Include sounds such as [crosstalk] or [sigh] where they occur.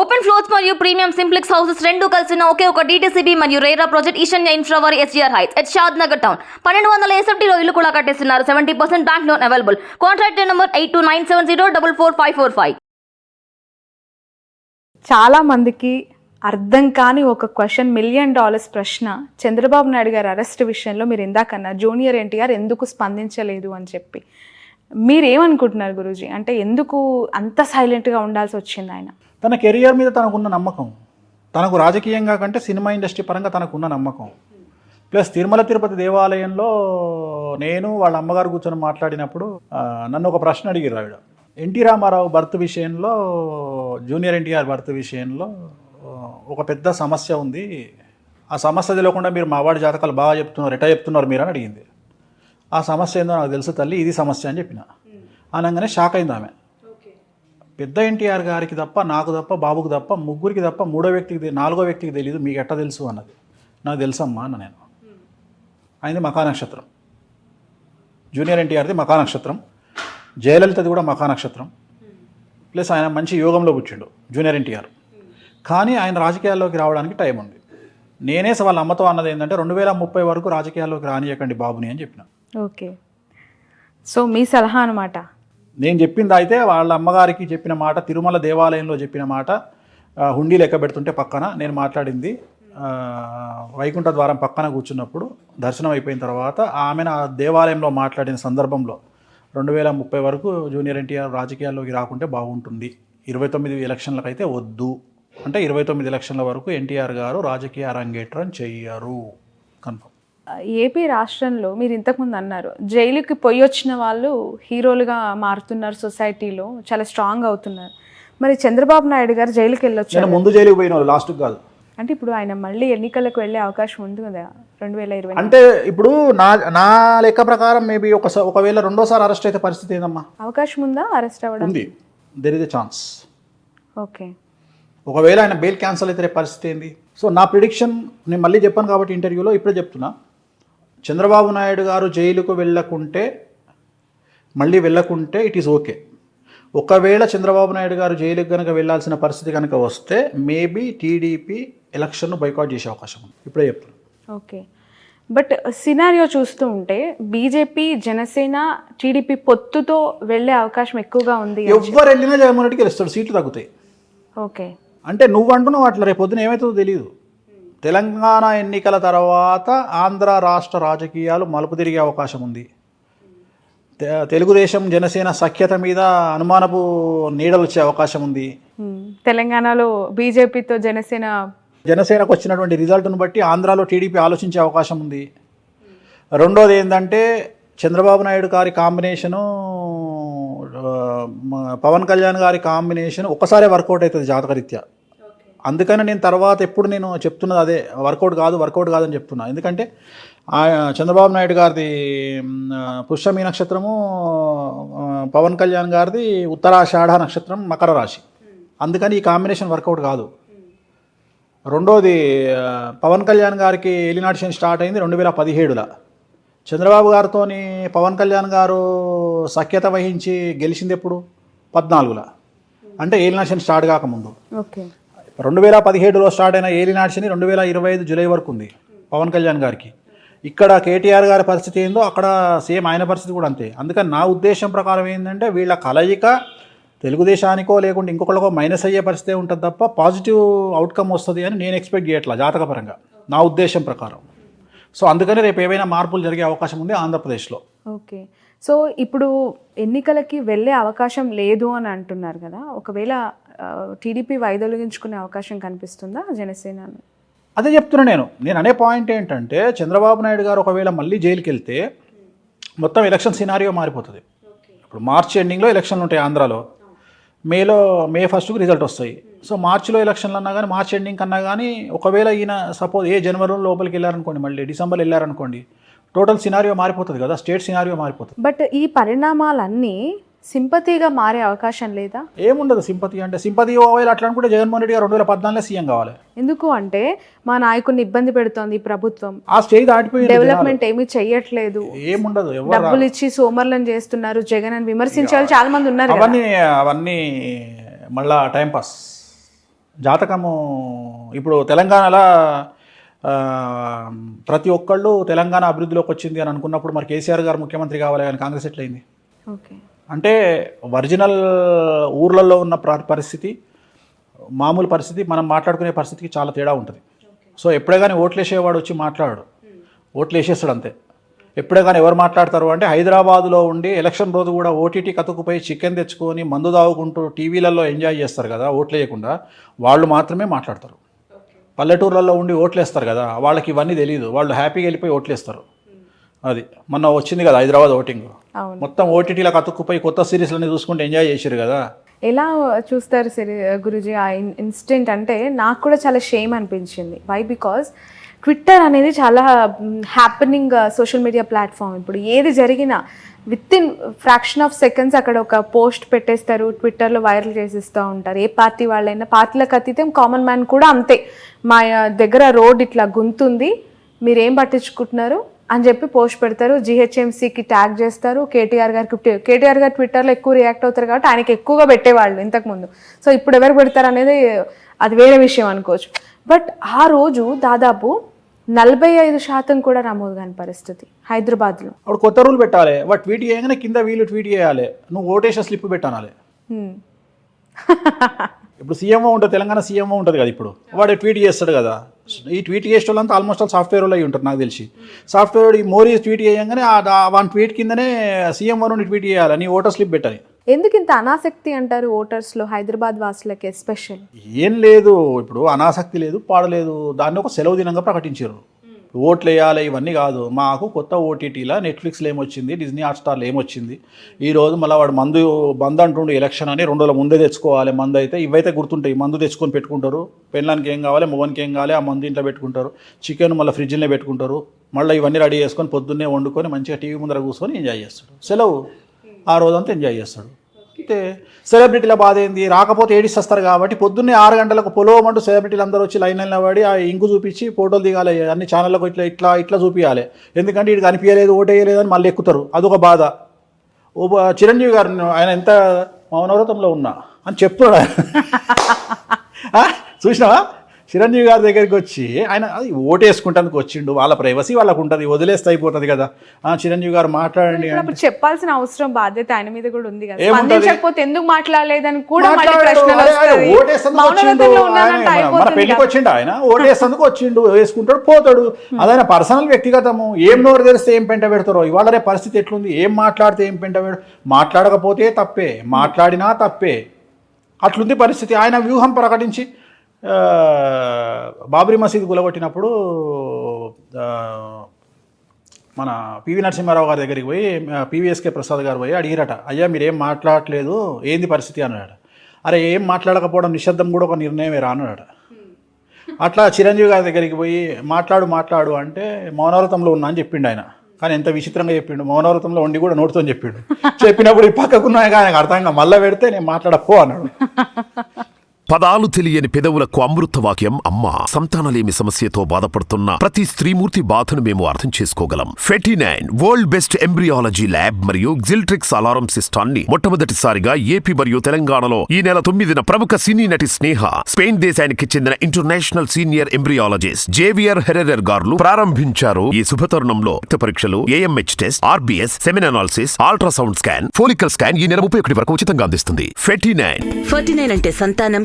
Open floors మరియు premium simplex houses రెండు కలిసిన ఒకే ఒక డీటీసీబీ మరియు RERA project Eshanya ఇన్ఫ్రావర్ SGR heights at Shad Nagar town పన్నెండు వందల ఎస్ఎఫ్టీలో ఇల్లు కూడా కట్టేస్తున్నారు. Seventy percent bank loan available contract number eight two nine seven zero double four five four five చాలా మందికి అర్థం కాని ఒక క్వశ్చన్ మిలియన్ డాలర్స్ ప్రశ్న చంద్రబాబు నాయుడు గారి అరెస్ట్ విషయంలో మీరు ఇందాకన్నా జూనియర్ ఎన్టీఆర్ ఎందుకు స్పందించలేదు? అని చెప్పి. మీరు ఏమనుకుంటున్నారు గురూజీ? అంటే ఎందుకు అంత సైలెంట్గా ఉండాల్సి వచ్చింది ఆయన? తన కెరియర్ మీద తనకున్న నమ్మకం. తనకు రాజకీయంగా కంటే సినిమా ఇండస్ట్రీ పరంగా తనకున్న నమ్మకం. ప్లస్ తిరుమల తిరుపతి దేవాలయంలో నేను వాళ్ళ అమ్మగారు కూర్చొని మాట్లాడినప్పుడు నన్ను ఒక ప్రశ్న అడిగారు ఆవిడ. ఎన్టీ రామారావు బర్త్ విషయంలో జూనియర్ ఎన్టీఆర్ బర్త్ విషయంలో ఒక పెద్ద సమస్య ఉంది. ఆ సమస్య తెలియకుండా మీరు మా వాడి జాతకాలు బాగా చెప్తున్నారు ఎటా చెప్తున్నారు మీరు అని అడిగింది. ఆ సమస్య ఏందో నాకు తెలుసు తల్లి ఇది సమస్య అని చెప్పిన. అనగానే షాక్ అయింది ఆమె. పెద్ద ఎన్టీఆర్ గారికి తప్ప నాకు తప్ప బాబుకు తప్ప ముగ్గురికి తప్ప మూడో వ్యక్తికి నాలుగో వ్యక్తికి తెలియదు మీకు ఎట్ట తెలుసు అన్నది. నాకు తెలుసమ్మా అన్న నేను. ఆయనది మకా నక్షత్రం. జూనియర్ ఎన్టీఆర్ది మకా నక్షత్రం. జయలలితది కూడా మకా నక్షత్రం. ప్లస్ ఆయన మంచి యోగంలో కూర్చుండు జూనియర్ ఎన్టీఆర్. కానీ ఆయన రాజకీయాల్లోకి రావడానికి టైం ఉంది. నేనే వాళ్ళ అమ్మతో అన్నది ఏంటంటే రెండు వేల ముప్పై వరకు రాజకీయాల్లోకి రానియకండి బాబుని అని చెప్పిన. ఓకే. సో మీ సలహా అనమాట నేను చెప్పింది అయితే వాళ్ళ అమ్మగారికి చెప్పిన మాట తిరుమల దేవాలయంలో చెప్పిన మాట హుండీ లెక్క పెడుతుంటే పక్కన నేను మాట్లాడింది. వైకుంఠ ద్వారం పక్కన కూర్చున్నప్పుడు దర్శనం అయిపోయిన తర్వాత ఆమె ఆ దేవాలయంలో మాట్లాడిన సందర్భంలో రెండు వేల ముప్పై వరకు జూనియర్ ఎన్టీఆర్ రాజకీయాల్లోకి రాకుంటే బాగుంటుంది. ఇరవై తొమ్మిది ఎలక్షన్లకు అయితే వద్దు. అంటే ఇరవై తొమ్మిది ఎలక్షన్ల వరకు ఎన్టీఆర్ గారు రాజకీయ అరంగేట్రం చెయ్యరు. కన్ఫర్మ్. ఏపీ రాష్ట్రంలో మీరు ఇంతకుముందు అన్నారు జైలుకి పోయి వచ్చిన వాళ్ళు హీరోలుగా మారుతున్నారు సొసైటీలో చాలా స్ట్రాంగ్ అవుతున్నారు. మరి చంద్రబాబు నాయుడు గారు జైలుకి వెళ్ళొచ్చు ముందు జైలుకి పోయిన వాళ్ళు లాస్ట్కి కాదు. అంటే ఇప్పుడు ఆయన మళ్ళీ ఎన్నికలకు వెళ్ళే అవకాశం ఉంది కదా రెండు వేల ఇరవై అంటే ఇప్పుడు నా నా లెక్క ప్రకారం మేబీ ఒక ఒకవేళ రెండోసారి అరెస్ట్ అయితే పరిస్థితి ఏందమ్మా? అవకాశం ఉందా అరెస్ట్ అవ్వడం? ఉంది. There is a chance okay. ఒకవేళ ఆయన బెయిల్ క్యాన్సిల్ అయితే పరిస్థితి ఏంది? సో నా ప్రిడిక్షన్ నేను మళ్ళీ చెప్పాను కాబట్టి ఇంటర్వ్యూలో ఇప్పుడే చెప్తున్నా. చంద్రబాబు నాయుడు గారు జైలుకు వెళ్ళకుంటే మళ్ళీ వెళ్ళకుంటే ఇట్ ఈస్ ఓకే ఒకవేళ చంద్రబాబు నాయుడు గారు జైలుకి కనుక వెళ్ళాల్సిన పరిస్థితి కనుక వస్తే మేబీ టీడీపీ ఎలక్షన్ను బైకాట్ చేసే అవకాశం ఉంది. ఇప్పుడే చెప్తున్నా. ఓకే బట్ సినారియో చూస్తూ ఉంటే బీజేపీ జనసేన టీడీపీ పొత్తుతో వెళ్ళే అవకాశం ఎక్కువగా ఉంది ఎవరు వెళ్ళినా జగన్మోహన్ రెడ్డికి గెలుస్తాడు. సీట్లు తగ్గుతాయి. ఓకే అంటే నువ్వు అంటున్నావు అట్లా రేపు పొద్దున ఏమవుతుందో తెలియదు తెలంగాణ ఎన్నికల తర్వాత ఆంధ్ర రాష్ట్ర రాజకీయాలు మలుపు తిరిగే అవకాశం ఉంది. తెలుగుదేశం జనసేన సఖ్యత మీద అనుమానపు నీడలు వచ్చే అవకాశం ఉంది. తెలంగాణలో బీజేపీతో జనసేన జనసేనకు వచ్చినటువంటి రిజల్ట్ను బట్టి ఆంధ్రాలో టీడీపీ ఆలోచించే అవకాశం ఉంది. రెండోది ఏంటంటే చంద్రబాబు నాయుడు గారి కాంబినేషను పవన్ కళ్యాణ్ గారి కాంబినేషన్ ఒక్కసారే వర్కౌట్ అవుతుంది జాతకరీత్యా. అందుకని నేను తర్వాత ఎప్పుడు నేను చెప్తున్నది అదే వర్కౌట్ కాదు వర్కౌట్ కాదని చెప్తున్నా. ఎందుకంటే ఆ చంద్రబాబు నాయుడు గారిది మ్, పుష్యమి నక్షత్రము పవన్ కళ్యాణ్ గారిది ఉత్తరాషాఢ నక్షత్రం మకర రాశి. అందుకని ఈ కాంబినేషన్ వర్కౌట్ కాదు. రెండోది పవన్ కళ్యాణ్ గారికి ఎలినాటిషన్ స్టార్ట్ అయింది రెండు వేల పదిహేడులో. చంద్రబాబు గారితో పవన్ కళ్యాణ్ గారు సఖ్యత వహించి గెలిచింది ఎప్పుడు? పద్నాలుగులో. అంటే ఏలినాటిషన్ స్టార్ట్ కాకముందు. ఓకే. రెండు వేల పదిహేడులో స్టార్ట్ అయిన ఏలినాటిషన్ రెండు వేల ఇరవై ఐదు జూలై వరకు ఉంది పవన్ కళ్యాణ్ గారికి. ఇక్కడ కేటీఆర్ గారి పరిస్థితి ఏందో అక్కడ సేమ్ ఆయన పరిస్థితి కూడా అంతే. అందుకని నా ఉద్దేశం ప్రకారం ఏంటంటే వీళ్ళ కలయిక తెలుగుదేశానికో లేకుంటే ఇంకొకళ్ళకో మైనస్ అయ్యే పరిస్థితి ఉంటుంది తప్ప పాజిటివ్ అవుట్కమ్ వస్తుంది అని నేను ఎక్స్పెక్ట్ చేయట్లా జాతకపరంగా. నా ఉద్దేశం ప్రకారం. సో అందుకని రేపు ఏవైనా మార్పులు జరిగే అవకాశం ఉంది ఆంధ్రప్రదేశ్లో. ఓకే. సో ఇప్పుడు ఎన్నికలకి వెళ్ళే అవకాశం లేదు అని అంటున్నారు కదా ఒకవేళ టీడీపీ వైదొలిగించుకునే అవకాశం కనిపిస్తుందా జనసేన అదే చెప్తున్నా నేను. నేను అనే పాయింట్ ఏంటంటే చంద్రబాబు నాయుడు గారు ఒకవేళ మళ్ళీ జైలుకి వెళ్తే మొత్తం ఎలక్షన్ సినారియో మారిపోతుంది. ఇప్పుడు మార్చ్ ఎండింగ్లో ఎలక్షన్లు ఉంటాయి ఆంధ్రాలో. మేలో మే ఫస్ట్కి రిజల్ట్ వస్తాయి. సో మార్చిలో ఎలక్షన్లు అన్నా కానీ మార్చ్ ఎండింగ్ కన్నా కానీ ఒకవేళ ఈయన సపోజ్ ఏ జనవరిలో లోపలికి వెళ్ళారనుకోండి మళ్ళీ డిసెంబర్ వెళ్ళారనుకోండి టోటల్ సినారియో మారిపోతుంది కదా స్టేట్ సినారియో మారిపోతుంది. బట్ ఈ పరిణామాలన్నీ సింపతిగా మారే అవకాశం లేదా? ఏముండదు సింపతి అంటే సింపతి ఒకవేళ అట్లా అనుకుంటే జగన్మోహన్ రెడ్డి గారు రెండు వేల పద్నాలుగులో సీఎం కావాలి. ఎందుకు అంటే మా నాయకుడిని ఇబ్బంది పెడుతోంది ప్రభుత్వం. ఆ స్టేజ్ దాటిపోయింది డెవలప్మెంట్ ఏమీ చెయ్యట్లేదు. ఏముండదు డబ్బులు ఇచ్చి సోమర్లను చేస్తున్నారు జగన్ అని విమర్శించే వాళ్ళు చాలా మంది ఉన్నారు అవన్నీ అవన్నీ మళ్ళా టైంపాస్ జాతకము ఇప్పుడు తెలంగాణలో ప్రతి ఒక్కళ్ళు తెలంగాణ అభివృద్ధిలోకి వచ్చింది అని అనుకున్నప్పుడు మరి కేసీఆర్ గారు ముఖ్యమంత్రి కావాలి కానీ కాంగ్రెస్ ఎట్లయింది? ఓకే. అంటే ఒరిజినల్ ఊర్లలో ఉన్న ప్ర- పరిస్థితి మామూలు పరిస్థితి మనం మాట్లాడుకునే పరిస్థితికి చాలా తేడా ఉంటుంది. సో ఎప్పుడే కానీ ఓట్లు వేసేవాడు వచ్చి మాట్లాడు. ఓట్లు వేసేస్తాడు అంతే. ఎప్పుడే కానీ ఎవరు మాట్లాడతారు అంటే హైదరాబాదులో ఉండి ఎలక్షన్ రోజు కూడా ఓటీటీ కతుకుపోయి చికెన్ తెచ్చుకొని మందు తాగుకుంటూ టీవీలలో ఎంజాయ్ చేస్తారు కదా ఓట్లు వేయకుండా వాళ్ళు మాత్రమే మాట్లాడతారు. పల్లెటూర్లలో ఉండి ఓట్లు వేస్తారు కదా వాళ్ళకి ఇవన్నీ తెలియదు వాళ్ళు హ్యాపీగా వెళ్ళిపోయి ఓట్లు వేస్తారు అది మొన్న వచ్చింది కదా హైదరాబాద్ ఓటింగ్. మొత్తం ఓటీటీలో కతుక్కుపోయి కొత్త సిరీస్లని చూసుకుంటూ ఎంజాయ్ చేశారు కదా. ఎలా చూస్తారు సిరి గురుజీ ఆ ఇన్సిడెంట్ అంటే నాకు కూడా చాలా షేమ్ అనిపించింది. వై బికాజ్ ట్విట్టర్ అనేది చాలా హ్యాపెనింగ్ సోషల్ మీడియా ప్లాట్ఫామ్ ఇప్పుడు ఏది జరిగినా with in fraction of seconds అక్కడ ఒక పోస్ట్ పెట్టేస్తారు ట్విట్టర్లో వైరల్ చేసిస్తూ ఉంటారు. ఏ పార్టీ వాళ్ళైనా పార్టీలకు అతీతే కామన్ మ్యాన్ కూడా అంతే. మా దగ్గర రోడ్ ఇట్లా గుంతుంది మీరేం పట్టించుకుంటున్నారు అని చెప్పి పోస్ట్ పెడతారు. జిహెచ్ఎంసీకి ట్యాగ్ చేస్తారు కేటీఆర్ గారికి కేటీఆర్ గారు ట్విట్టర్లో ఎక్కువ రియాక్ట్ అవుతారు కాబట్టి ఆయనకి ఎక్కువగా పెట్టేవాళ్ళు ఇంతకుముందు. సో ఇప్పుడు ఎవరు పెడతారు అనేది అది వేరే విషయం అనుకోవచ్చు. బట్ ఆ రోజు దాదాపు నలభై ఐదు శాతం కూడా నమోదు కాని పరిస్థితి హైదరాబాద్లో. అప్పుడు కొత్త రూల్ పెట్టాలి. వాడు ట్వీట్ చేయగానే కింద వీళ్ళు ట్వీట్ చేయాలి. నువ్వు ఓటేసిన స్లిప్ పెట్టాలి. ఇప్పుడు సీఎంఓ ఉంటుంది తెలంగాణ సీఎంఓ ఉంటుంది కదా ఇప్పుడు. వాడు ట్వీట్ చేస్తాడు కదా. ఈ ట్వీట్ చేసే వాళ్ళంతా ఆల్మోస్ట్ ఆల్ సాఫ్ట్వేర్ వాళ్ళు అయి ఉంటారు నాకు తెలిసి. సాఫ్ట్వేర్ ఈ మోరీ ట్వీట్ చేయగానే వన్ ట్వీట్ కిందనే సీఎంఓ నుండి ట్వీట్ చేయాలి. నీ ఓటర్ స్లిప్ పెట్టాలి. ఎందుకు ఇంత అనాసక్తి అంటారు ఓటర్స్లో హైదరాబాద్ వాసులకి ఎస్పెషల్ ఏం లేదు ఇప్పుడు అనాసక్తి లేదు పాడలేదు దాన్ని ఒక సెలవు దినంగా ప్రకటించారు. ఓట్లు వేయాలి ఇవన్నీ కాదు. మాకు కొత్త ఓటీటీలో నెట్ఫ్లిక్స్లో ఏమొచ్చింది డిజ్నీ హాట్స్టార్లో ఏమొచ్చింది. ఈరోజు మళ్ళీ వాడు మందు బంద్ అంటుండు ఎలక్షన్ అని రెండు రోజుల ముందే తెచ్చుకోవాలి. మందు అయితే ఇవైతే గుర్తుంటాయి. మందు తెచ్చుకొని పెట్టుకుంటారు. పెళ్ళానికి ఏం కావాలి మొగనికి ఏం కావాలి ఆ మందు ఇంట్లో పెట్టుకుంటారు. చికెన్ మళ్ళీ ఫ్రిడ్జ్లో పెట్టుకుంటారు. మళ్ళీ ఇవన్నీ రెడీ చేసుకొని పొద్దున్నే వండుకొని మంచిగా టీవీ ముందర కూర్చొని ఎంజాయ్ చేస్తాడు. సెలవు. ఆ రోజంతా ఎంజాయ్ చేస్తాడు. అయితే సెలబ్రిటీల బాధ ఏంది రాకపోతే ఏడిస్తారు కాబట్టి పొద్దున్నే ఆరు గంటలకు పొలవమంటూ సెలబ్రిటీలు అందరూ వచ్చి లైన్ లైన్లో పడి ఆ ఇంకు చూపించి ఫోటోలు దిగాలి అన్ని ఛానళ్ళకు ఇట్లా ఇట్లా ఇట్లా చూపించాలి ఎందుకంటే ఇటు కనిపించలేదు ఓటేయలేదు అని మళ్ళీ ఎక్కుతారు. అదొక బాధ. ఓ చిరంజీవి గారు ఆయన ఎంత మౌనవ్రతంలో ఉన్నా అని చెప్తున్నాడు? [laughs] చూసినావా? చిరంజీవి గారి దగ్గరికి వచ్చి ఆయన అది ఓటేసుకుంటానికి వచ్చిండు. వాళ్ళ ప్రైవసీ వాళ్ళకు ఉంటుంది వదిలేస్తే అయిపోతుంది కదా. ఆ, చిరంజీవి గారు మాట్లాడండి అప్పుడు చెప్పాల్సిన అవసరం బాధ్యత ఆయన మీద కూడా ఉంది కదా? స్పందించకపోతే ఎందుకు మాట్లాడలేదని కూడా మళ్ళీ. ప్రశ్నలు వస్తాయి. మౌనవ్రతంలో ఉన్నానంటే మన- పెళ్ళికి. వచ్చిండు ఆయన? ఓటేసేందుకు వచ్చిండు వేసుకుంటాడు పోతాడు. అదైనా పర్సనల్ వ్యక్తిగతము. ఏం నోరు తెరిస్తే ఏం పెంట పెడతారో? ఇవాళ పరిస్థితి ఎట్లుంది? ఏం మాట్లాడితే ఏం పెంట పెడు? మాట్లాడకపోతే తప్పే. మాట్లాడినా తప్పే. అట్లుంది పరిస్థితి. ఆయన వ్యూహం ప్రకటించి బాబ్రీ మసీద్ గులగొట్టినప్పుడు మన పివి నరసింహారావు గారి దగ్గరికి పోయి పివిఎస్కే ప్రసాద్ గారు పోయి అడిగిరట అయ్యా మీరేం మాట్లాడట్లేదు? ఏంది పరిస్థితి? అన్నాడు అరే ఏం మాట్లాడకపోవడం నిశ్శబ్దం కూడా ఒక నిర్ణయమే రా అన్నాడు అట్లా చిరంజీవి గారి దగ్గరికి పోయి మాట్లాడు మాట్లాడు అంటే మౌనవ్రతంలో ఉన్నా అని చెప్పిండు ఆయన. కానీ ఎంత విచిత్రంగా చెప్పిండు. మౌనవ్రతంలో ఉండి కూడా నోటితో చెప్పిండు. చెప్పినప్పుడు ఈ పక్కకున్నాయి కానీ ఆయనకు అర్థంగా మళ్ళీ పెడితే నేను మాట్లాడపో అన్నాడు. పదాలు తెలియని పెదవులకు అమృత వాక్యం అమ్మ. సంతానలేమి సమస్యతో బాధపడుతున్న ప్రతి స్త్రీమూర్తి బాధను మేము అర్థం చేసుకోగలం. ఫెటినైన్ వరల్డ్ బెస్ట్ ఎంబ్రియాలజీ ల్యాబ్ మరియు జిల్ట్రిక్స్ అలారం సిస్టాన్ని మొట్టమొదటిసారిగా ఏపీ మరియు తెలంగాణలో ఈ నెల తొమ్మిదిన ప్రముఖ సినీ నటి స్నేహ స్పెయిన్ దేశానికి చెందిన international senior embryologist Javier Herrera గారు ప్రారంభించారు. ఈ శుభతరుణంలో రక్త పరీక్షలు AMH test RBS semen analysis ultrasound scan follicle scan ఈ నెల ముప్పై ఒకటి వరకు ఉచితంగా అందిస్తుంది. ఫెటినైన్ నైన్ నైన్ అంటే సంతానం